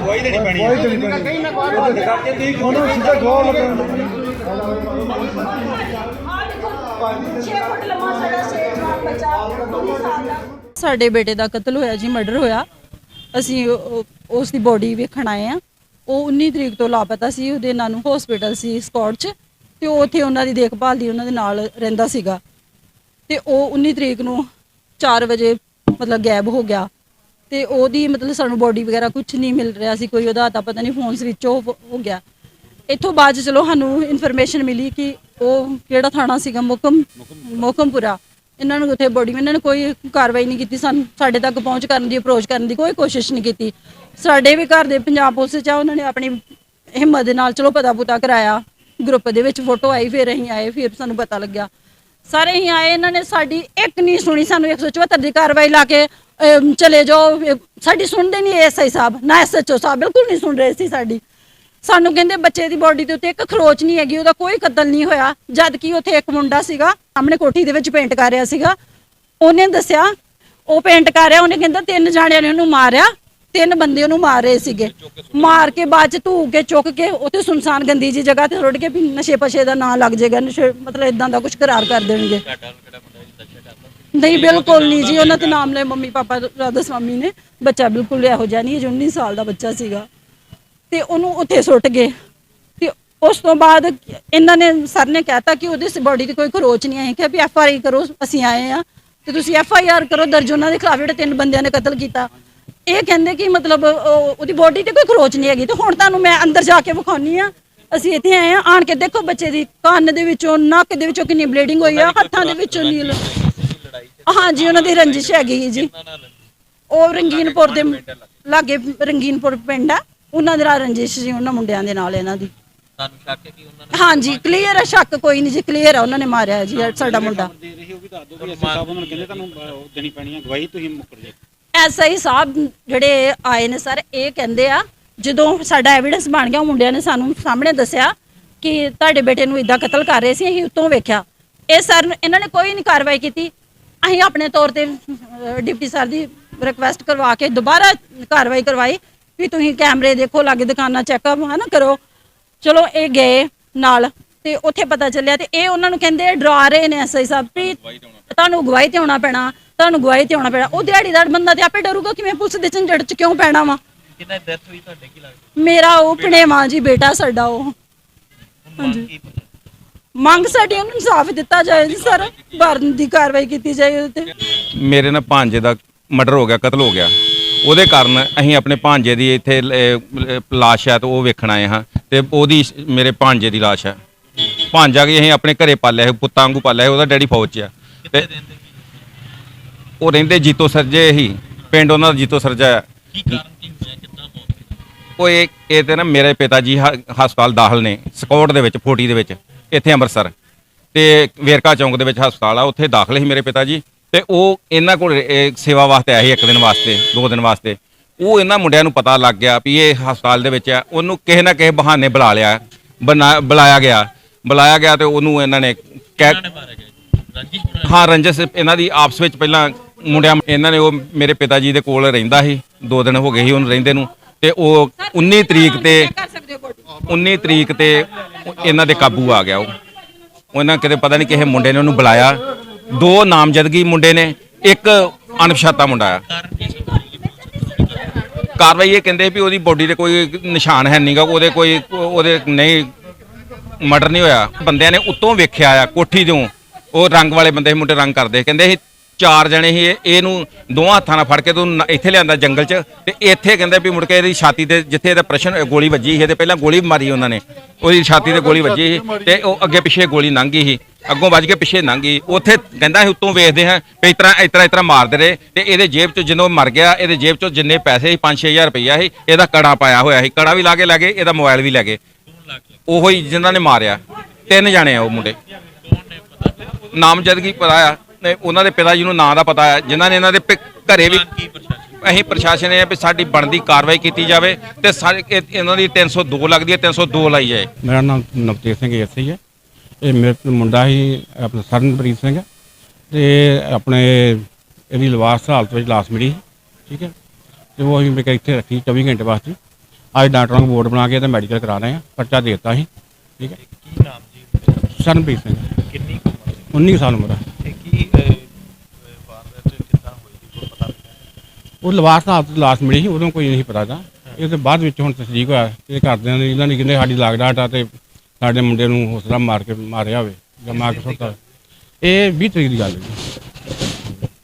ਗਵਾਹੀ ਦੇਣੀ ਪੈਣੀ ਕੋਈ ਨਹੀਂ ਪੈਣੀ ਉਹਨੂੰ ਸਿੱਧਾ ਗਵਾਹ ਲੱਗਣ ਆ ਦੇਖੋ 6 ਫੁੱਟ ਲੰਮਾ ਸਾਡਾ ਸਟੇਜ ਵਾਲ ਬੱਚਾ 19 ਸਾਲ ਦਾ ਸਾਡੇ ਬੇਟੇ ਦਾ ਕਤਲ ਹੋਇਆ ਜੀ ਮਰਡਰ ਹੋਇਆ। ਅਸੀਂ ਉਸ ਦੀ ਬੋਡੀ ਵੇਖਣ ਆਏ ਆ ਉਹ 19 ਤਰੀਕ ਤੋਂ ਲਾਪਤਾ ਸੀ ਉਹਦੇ ਨਾਂ ਨੂੰ ਹਸਪੀਟਲ ਸੀ ਸਕਾਟ 'ਚ। ਤੇ ਉਹ ਉੱਥੇ ਉਹਨਾਂ ਦੀ ਦੇਖਭਾਲ ਲਈ ਉਹਨਾਂ ਦੇ ਨਾਲ ਰਹਿੰਦਾ ਸੀਗਾ। ਤੇ ਉਹ 19 ਤਰੀਕ ਨੂੰ 4 ਵਜੇ ਮਤਲਬ ਗਾਇਬ ਹੋ ਗਿਆ। ਤੇ ਉਹਦੀ ਮਤਲਬ ਸਾਨੂੰ ਬੋਡੀ ਵਗੈਰਾ ਕੁਝ ਨਹੀਂ ਮਿਲ ਰਿਹਾ ਸੀ ਕੋਈ ਉਹਦਾ ਤਾਂ ਪਤਾ ਨਹੀਂ ਫੋਨ ਸਵਿਚ ਆਫ ਹੋ ਗਿਆ। ਇੱਥੋਂ ਬਾਅਦ 'ਚ ਚਲੋ ਸਾਨੂੰ ਇਨਫੋਰਮੇਸ਼ਨ ਮਿਲੀ ਕਿ ਉਹ ਕਿਹੜਾ ਥਾਣਾ ਸੀਗਾ ਮੁਕਮ ਮੁਕਮਪੁਰਾ ਇਹਨਾਂ ਨੂੰ ਉੱਥੇ ਬੋਡੀ ਇਹਨਾਂ ਨੇ ਕੋਈ ਕਾਰਵਾਈ ਨਹੀਂ ਕੀਤੀ ਸਾਨੂੰ ਸਾਡੇ ਤੱਕ ਪਹੁੰਚ ਕਰਨ ਦੀ ਅਪਰੋਚ ਕਰਨ ਦੀ ਕੋਈ ਕੋਸ਼ਿਸ਼ ਨਹੀਂ ਕੀਤੀ। ਸਾਡੇ ਵੀ ਘਰ ਦੇ ਪੰਜਾਬ ਪੁਲਿਸ ਚ ਆ ਉਹਨਾਂ ਨੇ ਆਪਣੀ ਹਿੰਮਤ ਦੇ ਨਾਲ ਚਲੋ ਪਤਾ ਪੁਤਾ ਕਰਾਇਆ। ਗਰੁੱਪ ਦੇ ਵਿੱਚ ਫੋਟੋ ਆਈ ਫਿਰ ਅਸੀਂ ਆਏ ਫਿਰ ਸਾਨੂੰ ਪਤਾ ਲੱਗਿਆ। ਸਾਰੇ ਹੀ ਆਏ ਇਹਨਾਂ ਨੇ ਸਾਡੀ ਇੱਕ ਨਹੀਂ ਸੁਣੀ ਸਾਨੂੰ 174 ਦੀ ਕਾਰਵਾਈ ਲਾ ਕੇ ਅਮ, ਚਲੇ ਜਾਓ। ਇਹ ਸਾਡੀ ਸੁਣਦੇ ਨਹੀਂ ਐਸਆਈ ਸਾਹਿਬ ਨਾ ਐਸਐਚਓ ਸਾਹਿਬ ਬਿਲਕੁਲ ਨਹੀਂ ਸੁਣ ਰਹੇ ਸੀ ਸਾਡੀ। ਸਾਨੂੰ ਕਹਿੰਦੇ ਬੱਚੇ ਦੀ ਬੋਡੀ ਦੇ ਉੱਤੇ ਇੱਕ ਖਰੋਚ ਨਹੀਂ ਹੈਗੀ ਉਹਦਾ ਕੋਈ ਕਤਲ ਨਹੀਂ ਹੋਇਆ। ਜਦ ਕਿ ਉੱਥੇ ਇੱਕ ਮੁੰਡਾ ਸੀਗਾ ਸਾਹਮਣੇ ਕੋਠੀ ਦੇ ਵਿੱਚ ਪੇਂਟ ਕਰ ਰਿਹਾ ਸੀਗਾ। ਉਹਨੇ ਦੱਸਿਆ ਉਹ ਪੇਂਟ ਕਰ ਰਿਹਾ ਉਹਨੇ ਕਹਿੰਦਾ ਤਿੰਨ ਜਾਣਿਆਂ ਨੇ ਉਹਨੂੰ ਮਾਰਿਆ ਤਿੰਨ ਬੰਦੇ ਉਹਨੂੰ ਮਾਰ ਰਹੇ ਸੀਗੇ। ਮਾਰ ਕੇ ਬਾਅਦ ਚ ਧੂ ਕੇ ਚੁੱਕ ਕੇ ਉੱਥੇ ਸੁਨਸਾਨ ਗੰਦੀ ਜੀ ਜਗ੍ਹਾ ਤੇ ਰੁੜ ਕੇ ਵੀ ਨਸ਼ੇ ਪਸ਼ੇ ਦਾ ਨਾਂ ਲੱਗ ਜਾਏਗਾ ਨਸ਼ੇ ਮਤਲਬ ਇਦਾਂ ਦਾ ਕੁਝ ਕਰਾਰ ਕਰ ਦੇਣਗੇ। ਨਹੀਂ ਬਿਲਕੁਲ ਨਹੀਂ ਜੀ ਉਹਨਾਂ ਤੇ ਨਾਮ ਲੈ ਮੰਮੀ ਪਾਪਾ ਰਾਧਾ ਸਵਾਮੀ ਨੇ। ਬੱਚਾ ਬਿਲਕੁਲ ਇਹੋ ਜਿਹਾ ਨਹੀਂ ਜੋ 19 ਸਾਲ ਦਾ ਬੱਚਾ ਸੀਗਾ। ਤੇ ਉਹਨੂੰ ਉੱਥੇ ਸੁੱਟ ਗਏ। ਤੇ ਉਸ ਤੋਂ ਬਾਅਦ ਇਹਨਾਂ ਨੇ ਸਰ ਨੇ ਕਹਿਤਾ ਕਿ ਉਹਦੇ ਬੋਡੀ ਤੇ ਕੋਈ ਖਰੋਚ ਨਹੀਂ ਹੈ ਕਿ ਵੀ ਐਫ ਆਰ ਆਈ ਕਰੋ ਅਸੀਂ ਆਏ ਆ ਤੇ ਤੁਸੀਂ ਐਫ ਆਈ ਆਰ ਕਰੋ ਦਰਜ ਉਹਨਾਂ ਦੇ ਖਿਲਾਫ ਜਿਹੜੇ ਤਿੰਨ ਬੰਦਿਆਂ ਨੇ ਕਤਲ ਕੀਤਾ। ਇਹ ਕਹਿੰਦੇ ਕਿ ਮਤਲਬ ਉਹ- ਉਹਦੀ ਬੋਡੀ ਤੇ ਕੋਈ ਖਰੋਚ ਨਹੀਂ ਹੈਗੀ। ਤੇ ਹੁਣ ਤੁਹਾਨੂੰ ਮੈਂ ਅੰਦਰ ਜਾ ਕੇ ਵਿਖਾਉਣੀ ਆ ਅਸੀਂ ਇੱਥੇ ਆਏ ਆ ਆਣ ਕੇ ਦੇਖੋ ਬੱਚੇ ਦੀ ਕੰਨ ਦੇ ਵਿੱਚੋਂ ਨੱਕ ਦੇ ਵਿੱਚੋਂ ਕਿੰਨੀ ਬਲੀਡਿੰਗ ਹੋਈ ਆ। ਹੱਥਾਂ ਦੇ ਵਿੱਚੋਂ ਨੀਲ। ਹਾਂਜੀ ਉਹਨਾਂ ਦੀ ਰੰਜਿਸ਼ ਹੈਗੀ ਜੀ। ਉਹ ਰੰਗੀਨਪੁਰ ਦੇ ਲਾਗੇ ਰੰਗੀਨਪੁਰ ਪਿੰਡ ਆ। ਉਹਨਾਂ ਦੇ ਨਾਲ ਰੰਜਿਸ਼ ਜੀ ਉਹਨਾਂ ਮੁੰਡਿਆਂ ਦੇ ਨਾਲ ਇਹਨਾਂ ਦੀ। ਤੁਹਾਨੂੰ ਸ਼ੱਕ ਹੈ ਕਿ ਉਹਨਾਂ ਨੇ ਹਾਂਜੀ ਕਲੀਅਰ ਹੈ ਸ਼ੱਕ ਕੋਈ ਨਹੀਂ ਜੀ ਕਲੀਅਰ ਹੈ ਉਹਨਾਂ ਨੇ ਮਾਰਿਆ ਜੀ ਸਾਡਾ ਮੁੰਡਾ। ਦੇ ਰਹੀ ਉਹ ਵੀ ਦੱਸ ਦਿਓ ਵੀ ਅਸੀਂ ਸਾਹਿਬ ਉਹਨਾਂ ਨੂੰ ਕਹਿੰਦੇ ਤੁਹਾਨੂੰ ਅਹ, ਉਹ ਦੇਣੀ ਪੈਣੀ ਹੈ ਗਵਾਹੀ ਤੁਸੀਂ ਮੁੱਕਰ ਜੇ ਐਸਆਈ ਸਾਹਿਬ ਜਿਹੜੇ ਆਏ ਨੇ ਸਰ ਇਹ ਕਹਿੰਦੇ ਆ ਜਦੋਂ ਸਾਡਾ ਐਵੀਡੈਂਸ ਬਣ ਗਿਆ ਮੁੰਡਿਆਂ ਨੇ ਸਾਨੂੰ ਸਾਹਮਣੇ ਦੱਸਿਆ ਕਿ ਤੁਹਾਡੇ ਬੇਟੇ ਨੂੰ ਇਦਾਂ ਕਤਲ ਕਰ ਰਹੇ ਸੀ ਅਸੀਂ ਉੱਤੋਂ ਵੇਖਿਆ। ਇਹ ਸਰ ਇਹਨਾਂ ਨੇ ਕੋਈ ਨਹੀਂ ਕਾਰਵਾਈ ਕੀਤੀ। ਅਸੀਂ ਆਪਣੇ ਤੌਰ ਤੇ ਅਹ, ਡਿਪਟੀ ਸਰ ਦੀ ਰਿਕਵੈਸਟ ਕਰਵਾ ਕੇ ਦੁਬਾਰਾ ਕਾਰਵਾਈ ਕਰਵਾਈ ਵੀ ਤੁਸੀਂ ਕੈਮਰੇ ਦੇਖੋ ਲਾਗੇ ਦੁਕਾਨਾਂ ਚੈੱਕਅਪ ਹਨਾ ਕਰੋ। ਚਲੋ ਇਹ ਗਏ ਨਾਲ ਤੇ ਉੱਥੇ ਪਤਾ ਚੱਲਿਆ ਤੇ ਇਹ ਉਹਨਾਂ ਨੂੰ ਕਹਿੰਦੇ ਡਰਾ ਰਹੇ ਨੇ ਐਸਆਈ ਸਾਹਿਬ ਵੀ ਤੁਹਾਨੂੰ ਗਵਾਹੀ ਤੇ ਆਉਣਾ ਪੈਣਾ ਤੁਹਾਨੂੰ ਗਵਾਹੀ ਤੇ ਆਉਣਾ ਪੈਣਾ। ਉਹ ਦਿਹਾੜੀਦਾਰ ਬੰਦਾ ਤੇ ਆਪੇ ਡਰੂਗਾ ਕਿ ਮੈਂ ਪੁਲਿਸ ਦੇ ਝੰਡੜ ਚ ਕਿਉਂ ਪੈਣਾ ਵਾ। ਕਿੰਨਾ ਡੈਥ ਹੋਈ ਤੁਹਾਡੇ ਕੀ ਲੱਗਦਾ? ਮੇਰਾ ਉਹ ਭਣੇਵਾਂ ਜੀ ਬੇਟਾ ਸਾਡਾ ਉਹ। ਕੀ ਪਤਾ ਮੰਗ ਸਾਡੀ ਉਹਨੂੰ ਇਨਸਾਫ ਦਿੱਤਾ ਜਾਏ ਜੀ ਸਰ ਭਰਨ ਦੀ ਕਾਰਵਾਈ ਕੀਤੀ ਜਾਏ ਉਹਦੇ ਤੇ। ਮੇਰੇ ਨਾਲ ਭਾਂਜੇ ਦਾ ਮਰਡਰ ਹੋ ਗਿਆ ਕਤਲ ਹੋ ਗਿਆ। ਉਹਦੇ ਕਾਰਨ ਅਸੀਂ ਆਪਣੇ ਭਾਂਜੇ ਦੀ ਇੱਥੇ ਅਹ, ਲਾਸ਼ ਹੈ ਤੇ ਉਹ ਵੇਖਣ ਆਏ ਹਾਂ ਤੇ ਉਹਦੀ ਮੇਰੇ ਭਾਂਜੇ ਦੀ ਲਾਸ਼ ਹੈ। ਭਾਂਜਾ ਕਿ ਅਸੀਂ ਆਪਣੇ ਘਰੇ ਪਾਲਿਆ ਹੈ ਪੁੱਤਾਂ ਵਾਂਗੂ ਪਾਲਿਆ ਹੈ ਉਹਦਾ ਡੈਡੀ ਫੌਜ 'ਚ ਆ। ਤੇ ਉਹ ਰਹਿੰਦੇ ਜੀਤੋ ਸਰਜੇ ਹੀ ਪਿੰਡ ਉਹਨਾਂ ਦਾ ਜੀਤੋ ਸਰਜਾ ਹੈ ਕੀ ਕਾਰਨ ਕੀ ਹੋਇਆ ਕਿੱਦਾਂ ਮੌਤ ਹੋਈ ਉਹ ਇਹ ਇਹ ਤੇ ਨਾ ਮੇਰੇ ਪਿਤਾ ਜੀ ਹ- ਹਸਪਤਾਲ ਦਾਖਲ ਨੇ ਸਕੌਟ ਦੇ ਵਿੱਚ ਫੋਟੀ ਦੇ ਵਿੱਚ। ਇੱਥੇ ਅੰਮ੍ਰਿਤਸਰ। ਤੇ ਵੇਰਕਾ ਚੌਂਕ ਦੇ ਵਿੱਚ ਹਸਪਤਾਲ ਆ ਉੱਥੇ ਦਾਖਲ ਸੀ ਮੇਰੇ ਪਿਤਾ ਜੀ। ਤੇ ਉਹ ਇਹਨਾਂ ਕੋਲ ਇਹ ਸੇਵਾ ਵਾਸਤੇ ਆਇਆ ਸੀ ਇੱਕ ਦਿਨ ਵਾਸਤੇ ਦੋ ਦਿਨ ਵਾਸਤੇ। ਉਹ ਇਹਨਾਂ ਮੁੰਡਿਆਂ ਨੂੰ ਪਤਾ ਲੱਗ ਗਿਆ ਵੀ ਇਹ ਹਸਪਤਾਲ ਦੇ ਵਿੱਚ ਆ। ਉਹਨੂੰ ਕਿਸੇ ਨਾ ਕਿਸੇ ਬਹਾਨੇ ਬੁਲਾ ਲਿਆ ਬਣਾ- ਬੁਲਾਇਆ ਗਿਆ। ਬੁਲਾਇਆ ਗਿਆ ਤੇ ਉਹਨੂੰ ਇਹਨਾਂ ਨੇ ਕਹਿ ਹਾਂ ਰੰਜਸ ਇਹਨਾਂ ਦੀ ਆਪਸ ਵਿੱਚ ਪਹਿਲਾਂ ਮੁੰਡਿਆਂ ਇਹਨਾਂ ਨੇ ਉਹ ਮੇਰੇ ਪਿਤਾ ਜੀ ਦੇ ਕੋਲ ਰਹਿੰਦਾ ਸੀ। ਦੋ ਦਿਨ ਹੋ ਗਏ ਸੀ ਉਹਨੂੰ ਰਹਿੰਦੇ ਨੂੰ। ਤੇ ਉਹ 19 ਤਰੀਕ ਤੇ 19 ਤਰੀਕ ਤੇ ਇਹਨਾਂ ਦੇ ਕਾਬੂ ਆ ਗਿਆ ਉਹ। ਉਹਨਾਂ ਕਿਤੇ ਪਤਾ ਨਹੀਂ ਕਿਸੇ ਮੁੰਡੇ ਨੇ ਉਹਨੂੰ ਬੁਲਾਇਆ। ਦੋ ਨਾਮਜ਼ਦਗੀ ਮੁੰਡੇ ਨੇ ਇੱਕ ਅਣਪਛਾਤਾ ਮੁੰਡਾ ਆ। ਕਾਰਵਾਈ ਇਹ ਕਹਿੰਦੇ ਵੀ ਉਹਦੀ ਬੋਡੀ ਤੇ ਕੋਈ ਨਿਸ਼ਾਨ ਹੈ ਨਹੀਂਗਾ ਉਹਦੇ ਕੋਈ ਉਹਦੇ ਨਹੀਂ ਮਰਡਰ ਨਹੀਂ ਹੋਇਆ। ਬੰਦਿਆਂ ਨੇ ਉੱਤੋਂ ਵੇਖਿਆ ਆ ਕੋਠੀ ਤੋਂ ਉਹ ਰੰਗ ਵਾਲੇ ਬੰਦੇ ਮੁੰਡੇ ਰੰਗ ਕਰਦੇ। ਕਹਿੰਦੇ ਸੀ ਚਾਰ ਜਣੇ ਸੀ ਇਹਨੂੰ ਦੋਹਾਂ ਹੱਥਾਂ ਨਾਲ ਫੜ ਕੇ ਤੂੰ ਇੱਥੇ ਲਿਆਂਦਾ ਜੰਗਲ 'ਚ ਤੇ ਇੱਥੇ ਕਹਿੰਦੇ ਵੀ ਮੁੜ ਕੇ ਇਹਦੀ ਛਾਤੀ ਤੇ ਜਿੱਥੇ ਇਹਦਾ ਪ੍ਰਸ਼ਨ ਗੋਲੀ ਵੱਜੀ ਸੀ ਤੇ ਪਹਿਲਾਂ ਗੋਲੀ ਮਾਰੀ ਉਹਨਾਂ ਨੇ। ਉਹਦੀ ਛਾਤੀ ਤੇ ਗੋਲੀ ਵੱਜੀ ਸੀ ਤੇ ਉਹ ਅੱਗੇ ਪਿੱਛੇ ਗੋਲੀ ਲੰਘ ਗਈ ਸੀ, ਅੱਗੋਂ ਵੱਜ ਕੇ ਪਿੱਛੇ ਲੰਘ ਗਈ ਉੱਥੇ ਕਹਿੰਦਾ ਅਸੀਂ ਉੱਤੋਂ ਵੇਖਦੇ ਹਾਂ ਵੀ ਇਸ ਤਰ੍ਹਾਂ ਇਸ ਤਰ੍ਹਾਂ ਇਸ ਤਰ੍ਹਾਂ ਮਾਰਦੇ ਰਹੇ ਤੇ ਇਹਦੇ ਜੇਬ 'ਚ ਜਦੋਂ ਮਰ ਗਿਆ, ਇਹਦੇ ਜੇਬ 'ਚੋਂ ਜਿੰਨੇ ਪੈਸੇ ਸੀ 5-6000 ਰੁਪਈਆ ਸੀ, ਇਹਦਾ ਕੜਾ ਪਾਇਆ ਹੋਇਆ ਸੀ। ਕੜਾ ਵੀ ਲਾ ਕੇ ਲੈ ਗਏ, ਇਹਦਾ ਮੋਬਾਈਲ ਵੀ ਲੈ ਗਏ। ਉਹੋ ਹੀ ਜਿਨ੍ਹਾਂ ਨੇ ਮਾਰਿਆ। ਤਿੰਨ ਜਾਣੇ ਆ ਉਹ ਮੁੰਡੇ। ਨਾਮਜ਼ਦਗੀ ਪਤਾ ਆ। ਤੇ ਉਹਨਾਂ ਦੇ ਪਿਤਾ ਜੀ ਨੂੰ ਨਾਂ ਦਾ ਪਤਾ ਆ ਜਿਨ੍ਹਾਂ ਨੇ ਇਹਨਾਂ ਦੇ ਪਿ- ਘਰੇ ਵੀ ਕੀ ਪ੍ਰਸ਼ਾਸਨ? ਅਸੀਂ ਪ੍ਰਸ਼ਾਸਨ ਇਹ ਵੀ ਸਾਡੀ ਬਣਦੀ ਕਾਰਵਾਈ ਕੀਤੀ ਜਾਵੇ ਤੇ ਸਾਰੇ ਇਹ- ਇਹਨਾਂ ਦੀ 302 ਲੱਗਦੀ ਹੈ 302 ਲਾਈ ਜਾਏ। ਮੇਰਾ ਨਾਮ ਨਵਤੇਜ ਸਿੰਘ ਐਸਆਈ ਹੈ। ਇਹ ਮੇਰੇ ਤੋਂ ਮੁੰਡਾ ਹੀ ਆਪਣਾ ਸਰਨਪ੍ਰੀਤ ਸਿੰਘ ਤੇ ਆਪਣੇ ਇਹਦੀ ਲਿਵਾਸ ਹਾਲਤ ਵਿੱਚ ਲਾਸ਼ ਮਿਲੀ ਠੀਕ ਹੈ। ਤੇ ਉਹ ਅਸੀਂ ਮੈਂ ਕਿਹਾ ਇੱਥੇ ਰੱਖੀ 24 ਘੰਟੇ ਵਾਸਤੇ। ਅੱਜ ਡਾਕਟਰਾਂ ਨੂੰ ਬੋਰਡ ਬਣਾ ਕੇ ਤੇ ਮੈਡੀਕਲ ਕਰਾ ਰਹੇ ਆ ਪਰਚਾ ਦੇ ਦਿੱਤਾ ਸੀ ਠੀਕ ਹੈ। ਕੀ ਨਾਮ ਜੀ? ਸਰਨਪ੍ਰੀਤ ਸਿੰਘ। ਕਿੰਨੀ ਕੁ ਉਮਰ? ਸੀ 19 ਸਾਲ ਉਮਰ ਹੈ। ਉਹ ਲਵਾਰ ਸਾਹਿਬ ਤੋਂ ਲਾਸ਼ ਮਿਲੀ ਸੀ ਉਦੋਂ ਕੋਈ ਨਹੀਂ ਪਤਾ ਦਾ ਇਹ ਤੇ ਬਾਅਦ ਵਿੱਚ ਹੁਣ ਤਸਦੀਕ ਹੋਇਆ ਇਹ ਘਰਦਿਆਂ ਨੇ, ਇਹਨਾਂ ਨੇ ਕਹਿੰਦੇ ਸਾਡੀ ਲਾਗ ਡਾਟ ਆ ਤੇ ਸਾਡੇ ਮੁੰਡੇ ਨੂੰ ਹੌਸਲਾ ਮਾਰ ਕੇ ਮਾਰਿਆ ਹੋਵੇ, ਜਾਂ ਮਾਰ ਕੇ ਸੁੱਟਾ ਇਹ 20 ਤਰੀਕ ਦੀ ਗੱਲ ਹੈ